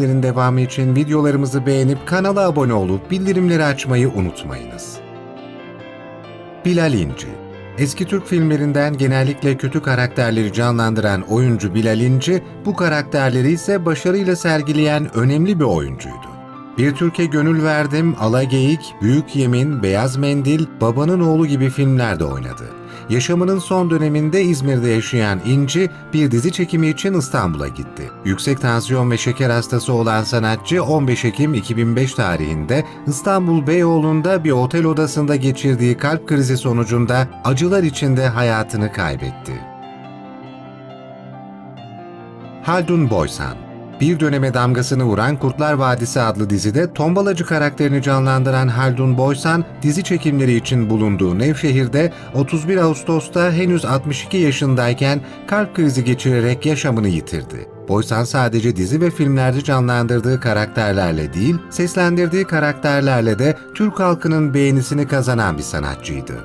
Lerin devamı için videolarımızı beğenip kanala abone olup bildirimleri açmayı unutmayınız. Bilal İnci Eski Türk filmlerinden genellikle kötü karakterleri canlandıran oyuncu Bilal İnci, bu karakterleri ise başarıyla sergileyen önemli bir oyuncuydu. Bir Türkiye Gönül Verdim, Alageyik, Büyük Yemin, Beyaz Mendil, Babanın Oğlu gibi filmlerde oynadı. Yaşamının son döneminde İzmir'de yaşayan İnci bir dizi çekimi için İstanbul'a gitti. Yüksek tansiyon ve şeker hastası olan sanatçı 15 Ekim 2005 tarihinde İstanbul Beyoğlu'nda bir otel odasında geçirdiği kalp krizi sonucunda acılar içinde hayatını kaybetti. Haldun Boysan bir döneme damgasını vuran Kurtlar Vadisi adlı dizide tombalacı karakterini canlandıran Haldun Boysan, dizi çekimleri için bulunduğu Nevşehir'de 31 Ağustos'ta henüz 62 yaşındayken kalp krizi geçirerek yaşamını yitirdi. Boysan sadece dizi ve filmlerde canlandırdığı karakterlerle değil, seslendirdiği karakterlerle de Türk halkının beğenisini kazanan bir sanatçıydı.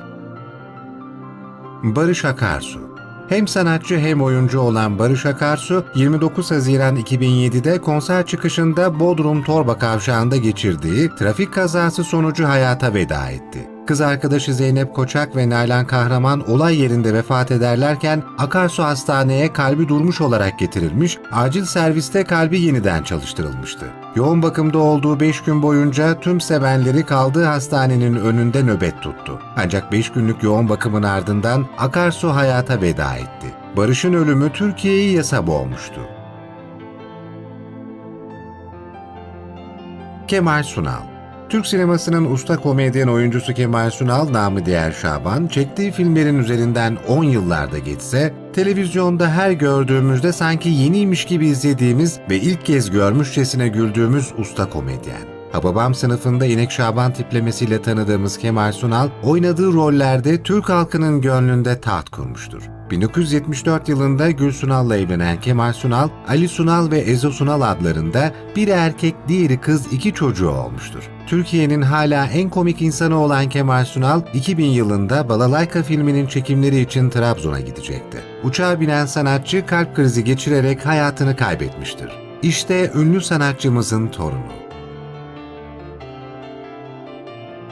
Barış Akarsu hem sanatçı hem oyuncu olan Barış Akarsu, 29 Haziran 2007'de konser çıkışında Bodrum Torba Kavşağı'nda geçirdiği trafik kazası sonucu hayata veda etti. Kız arkadaşı Zeynep Koçak ve Nalan Kahraman olay yerinde vefat ederlerken Akarsu hastaneye kalbi durmuş olarak getirilmiş, acil serviste kalbi yeniden çalıştırılmıştı. Yoğun bakımda olduğu 5 gün boyunca tüm sevenleri kaldığı hastanenin önünde nöbet tuttu. Ancak 5 günlük yoğun bakımın ardından Akarsu hayata veda etti. Barış'ın ölümü Türkiye'yi yasa boğmuştu. Kemal Sunal Türk sinemasının usta komedyen oyuncusu Kemal Sunal, namı diğer Şaban, çektiği filmlerin üzerinden 10 yıllarda geçse, televizyonda her gördüğümüzde sanki yeniymiş gibi izlediğimiz ve ilk kez görmüşçesine güldüğümüz usta komedyen. Hababam sınıfında İnek Şaban tiplemesiyle tanıdığımız Kemal Sunal, oynadığı rollerde Türk halkının gönlünde taht kurmuştur. 1974 yılında Gül Sunal'la evlenen Kemal Sunal, Ali Sunal ve Ezo Sunal adlarında biri erkek diğeri kız iki çocuğu olmuştur. Türkiye'nin hala en komik insanı olan Kemal Sunal, 2000 yılında Balalayka filminin çekimleri için Trabzon'a gidecekti. Uçağa binen sanatçı kalp krizi geçirerek hayatını kaybetmiştir. İşte ünlü sanatçımızın torunu.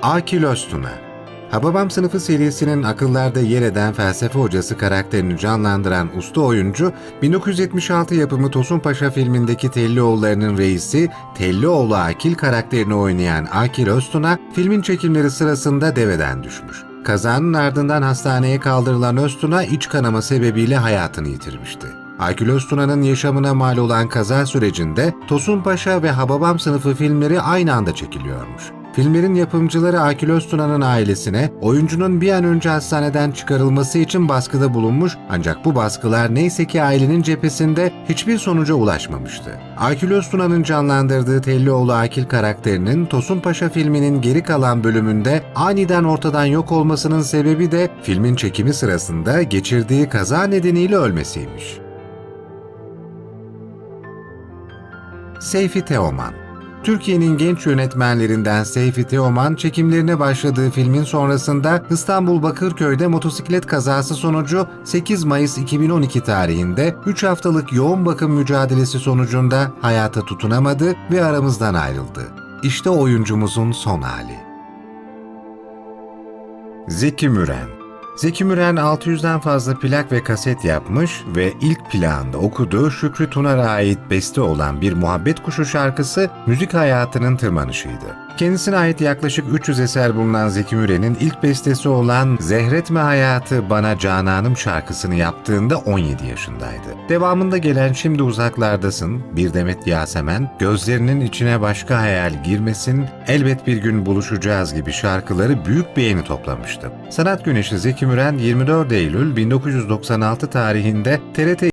Akil Öztuna Hababam sınıfı serisinin akıllarda yer eden felsefe hocası karakterini canlandıran usta oyuncu, 1976 yapımı Tosun Paşa filmindeki Tellioğulları'nın reisi Tellioğlu Akil karakterini oynayan Akil Öztuna, filmin çekimleri sırasında deveden düşmüş. Kazanın ardından hastaneye kaldırılan Öztuna iç kanama sebebiyle hayatını yitirmişti. Akül Öztuna'nın yaşamına mal olan kaza sürecinde Tosun Paşa ve Hababam sınıfı filmleri aynı anda çekiliyormuş. Filmlerin yapımcıları Akil Öztuna'nın ailesine oyuncunun bir an önce hastaneden çıkarılması için baskıda bulunmuş ancak bu baskılar neyse ki ailenin cephesinde hiçbir sonuca ulaşmamıştı. Akil Öztuna'nın canlandırdığı Tellioğlu Akil karakterinin Tosun Paşa filminin geri kalan bölümünde aniden ortadan yok olmasının sebebi de filmin çekimi sırasında geçirdiği kaza nedeniyle ölmesiymiş. Seyfi Teoman Türkiye'nin genç yönetmenlerinden Seyfi Teoman, çekimlerine başladığı filmin sonrasında İstanbul Bakırköy'de motosiklet kazası sonucu 8 Mayıs 2012 tarihinde 3 haftalık yoğun bakım mücadelesi sonucunda hayata tutunamadı ve aramızdan ayrıldı. İşte oyuncumuzun son hali. Zeki Müren Zeki Müren 600'den fazla plak ve kaset yapmış ve ilk plağında okuduğu Şükrü Tunar'a ait beste olan bir Muhabbet Kuşu şarkısı müzik hayatının tırmanışıydı. Kendisine ait yaklaşık 300 eser bulunan Zeki Müren'in ilk bestesi olan Zehretme Hayatı Bana Cananım şarkısını yaptığında 17 yaşındaydı. Devamında gelen Şimdi Uzaklardasın, Bir Demet Yasemen, Gözlerinin içine başka hayal girmesin, Elbet bir gün buluşacağız gibi şarkıları büyük beğeni toplamıştı. Sanat Güneşi Müren 24 Eylül 1996 tarihinde TRT